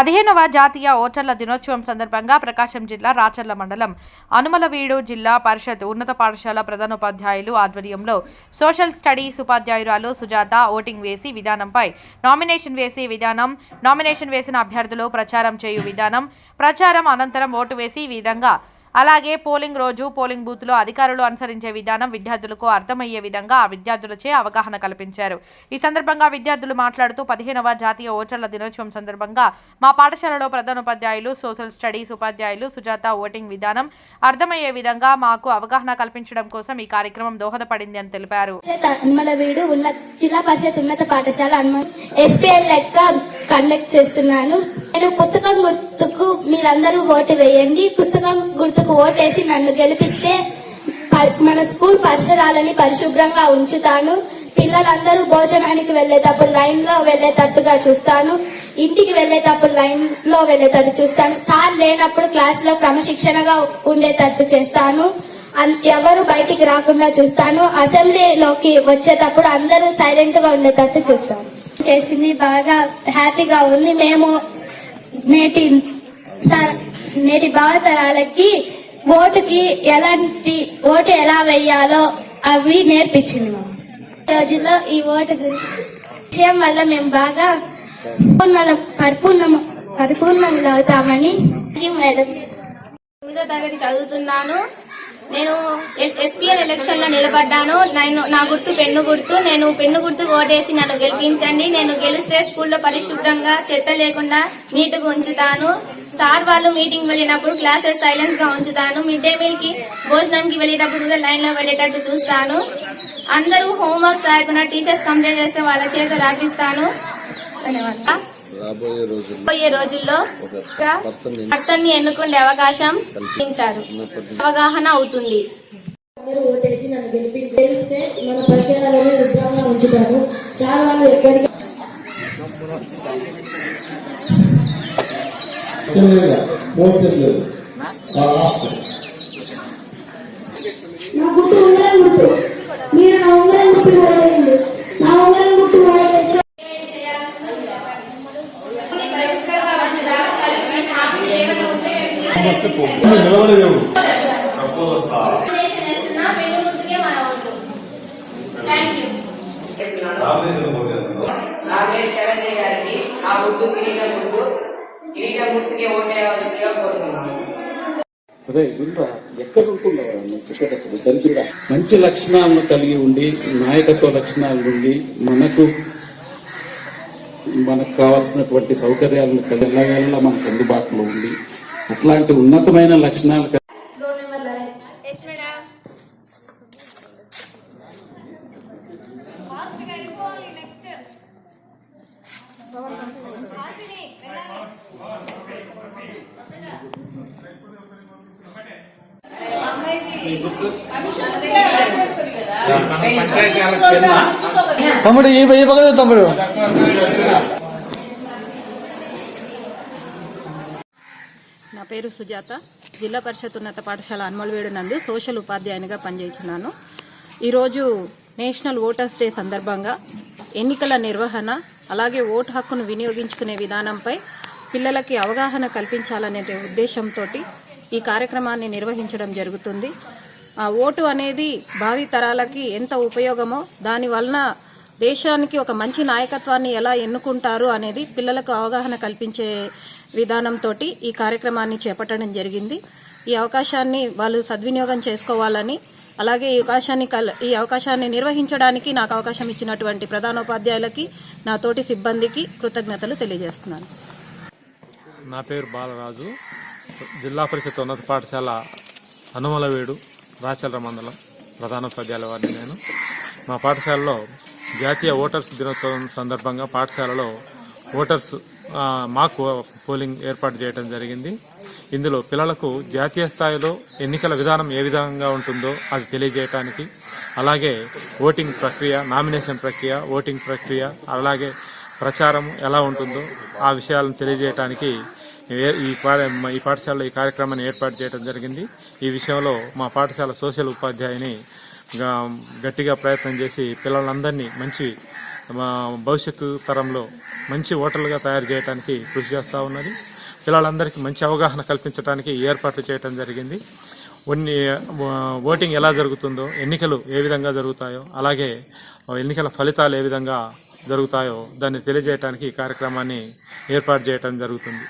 పదిహేనవ జాతీయ ఓటర్ల దినోత్సవం సందర్భంగా ప్రకాశం జిల్లా రాచర్ల మండలం అనుమలవీడు జిల్లా పరిషత్ ఉన్నత పాఠశాల ప్రధానోపాధ్యాయులు ఆధ్వర్యంలో సోషల్ స్టడీస్ ఉపాధ్యాయురాలు సుజాత ఓటింగ్ వేసి విధానంపై నామినేషన్ వేసి విధానం నామినేషన్ వేసిన అభ్యర్థులు ప్రచారం చేయు విధానం ప్రచారం అనంతరం ఓటు వేసి ఈ విధంగా అలాగే పోలింగ్ రోజు పోలింగ్ బూత్లో అధికారులు అనుసరించే విధానం విద్యార్థులకు అర్థమయ్యే విధంగా ఆ విద్యార్థులచే అవగాహన కల్పించారు. ఈ సందర్భంగా విద్యార్థులు మాట్లాడుతూ పదిహేనవ జాతీయ ఓటర్ల దినోత్సవం సందర్భంగా మా పాఠశాలలో ప్రధానోపాధ్యాయులు సోషల్ స్టడీస్ ఉపాధ్యాయులు సుజాత ఓటింగ్ విధానం అర్థమయ్యే విధంగా మాకు అవగాహన కల్పించడం కోసం ఈ కార్యక్రమం దోహదపడింది అని తెలిపారు. ఉన్న జిల్లా పరిషత్ ఉన్నత పాఠశాల ఎస్పీఎల్ లెక్క కండక్ట్ చేస్తున్నాను. నేను పుస్తకం గుర్తుకు మీరందరూ ఓటు వేయండి. పుస్తకం గుర్తుకు ఓటేసి నన్ను గెలిపిస్తే ప- మన స్కూల్ పరిసరాలని పరిశుభ్రంగా ఉంచుతాను. పిల్లలందరూ భోజనానికి వెళ్ళేటప్పుడు లైన్లో వెళ్ళేటట్టుగా చూస్తాను. ఇంటికి వెళ్ళేటప్పుడు లైన్లో వెళ్ళేటట్టు చూస్తాను. సార్ లేనప్పుడు క్లాస్లో క్రమశిక్షణగా ఉండేటట్టు చేస్తాను. ఎవరు బయటికి రాకుండా చూస్తాను. అసెంబ్లీలోకి వచ్చేటప్పుడు అందరూ సైలెంట్గా ఉండేటట్టు చూస్తాను. చేసింది బాగా హ్యాపీగా ఉంది. మేము నేటి నేటి భావతరాలకి ఓటుకి ఎలాంటి ఓటు ఎలా వేయాలో అవి నేర్పించింది రోజుల్లో ఈ ఓటు గురి- విషయం వల్ల మేము బాగా పరిపూర్ణ పరిపూర్ణ పరిపూర్ణంలో అవుతామని మేడం తొమ్మిదో తరగతి చదువుతున్నాను. నేను ఎస్పీఎల్ ఎలక్షన్లో నిలబడ్డాను. నేను నా గుర్తు పెన్ను గుర్తు. నేను పెన్ను గుర్తు ఓటేసి నన్ను గెలిపించండి. నేను గెలిస్తే స్కూల్లో పరిశుభ్రంగా చెత్త లేకుండా నీట్గా ఉంచుతాను. సార్ వాళ్ళు మీటింగ్ వెళ్ళినప్పుడు క్లాసెస్ సైలెన్స్గా ఉంచుతాను. మిడ్ డే మీల్కి భోజనంకి వెళ్ళేటప్పుడు కూడా లైన్లో వెళ్ళేటట్టు చూస్తాను. అందరూ హోంవర్క్స్ రాయకుండా టీచర్స్ కంప్లైంట్ చేస్తే వాళ్ళ చేత రాపిస్తాను. ధన్యవాదాలు. రాబోయే రోజుల్లో పర్సన్ని ఎన్నుకునే అవకాశం కల్పించారు అవగాహన అవుతుంది. అందరూ ఓటేసి నన్ను గెలిపించి గెలిస్తే మన పరిసరాలను శుభ్రంగా ఉంచుతారు. సార్ వాళ్ళు ఎక్కడికి చిన్నగా మోసం లేదు ఆ లాస్ట్ నా గుర్తు ఉంగరం గుర్తు. మీరు నా ఉంగరం గుర్తు ఓడేయండి నా ఉంగరం గుర్తు ఓడేస్తే నిలవలేదు గుర్తు గుర్తు గుర్తుకే ఓటేయవలసిందిగా కోరుతున్నాను అదే వినరా ఎక్కడ ఉంటుండవరా చెప్పేటప్పుడు దరిద్రుడా మంచి లక్షణాలను కలిగి ఉండి నాయకత్వ లక్షణాలు ఉండి మనకు మనకు కావాల్సినటువంటి సౌకర్యాలను కలిగి ఎల్లవేళలా మనకు అందుబాటులో ఉండి అట్లాంటి ఉన్నతమైన లక్షణాలు తమ్ముడు ఈ ఈ తమ్ముడు. పేరు సుజాత. జిల్లా పరిషత్ ఉన్నత పాఠశాల అన్మలవేడు నందు సోషల్ ఉపాధ్యాయునిగా పనిచేస్తున్నాను. ఈరోజు నేషనల్ ఓటర్స్ డే సందర్భంగా ఎన్నికల నిర్వహణ అలాగే ఓటు హక్కును వినియోగించుకునే విధానంపై పిల్లలకి అవగాహన కల్పించాలనే ఉద్దేశంతో ఈ కార్యక్రమాన్ని నిర్వహించడం జరుగుతుంది. ఆ ఓటు అనేది భావి తరాలకి ఎంత ఉపయోగమో దాని వలన దేశానికి ఒక మంచి నాయకత్వాన్ని ఎలా ఎన్నుకుంటారు అనేది పిల్లలకు అవగాహన కల్పించే విధానంతో ఈ కార్యక్రమాన్ని చేపట్టడం జరిగింది. ఈ అవకాశాన్ని వాళ్ళు సద్వినియోగం చేసుకోవాలని అలాగే ఈ అవకాశాన్ని కల్- ఈ అవకాశాన్ని నిర్వహించడానికి నాకు అవకాశం ఇచ్చినటువంటి ప్రధానోపాధ్యాయులకి నా తోటి సిబ్బందికి కృతజ్ఞతలు తెలియజేస్తున్నాను. నా పేరు బాలరాజు. జిల్లా పరిషత్ ఉన్నత పాఠశాల హనుమలవేడు రాచల్ర మండలం ప్రధానోపాధ్యాయుల వారిని నేను. మా పాఠశాలలో జాతీయ ఓటర్స్ దినోత్సవం సందర్భంగా పాఠశాలలో ఓటర్స్ మాకు పోలింగ్ ఏర్పాటు చేయడం జరిగింది. ఇందులో పిల్లలకు జాతీయ స్థాయిలో ఎన్నికల విధానం ఏ విధంగా ఉంటుందో అది తెలియజేయటానికి అలాగే ఓటింగ్ ప్రక్రియ నామినేషన్ ప్రక్రియ ఓటింగ్ ప్రక్రియ అలాగే ప్రచారం ఎలా ఉంటుందో ఆ విషయాలను తెలియజేయటానికి ఏ- ఈ పా- ఈ పాఠశాలలో ఈ కార్యక్రమాన్ని ఏర్పాటు చేయడం జరిగింది. ఈ విషయంలో మా పాఠశాల సోషల్ ఉపాధ్యాయుని గట్టిగా ప్రయత్నం చేసి పిల్లలందరినీ మంచి భవిష్యత్తు తరంలో మంచి ఓటర్లుగా తయారు చేయడానికి కృషి చేస్తూ ఉన్నది. పిల్లలందరికీ మంచి అవగాహన కల్పించడానికి ఏర్పాట్లు చేయడం జరిగింది. కొన్ని ఓటింగ్ ఎలా జరుగుతుందో ఎన్నికలు ఏ విధంగా జరుగుతాయో అలాగే ఎన్నికల ఫలితాలు ఏ విధంగా జరుగుతాయో దాన్ని తెలియజేయడానికి ఈ కార్యక్రమాన్ని ఏర్పాటు చేయడం జరుగుతుంది.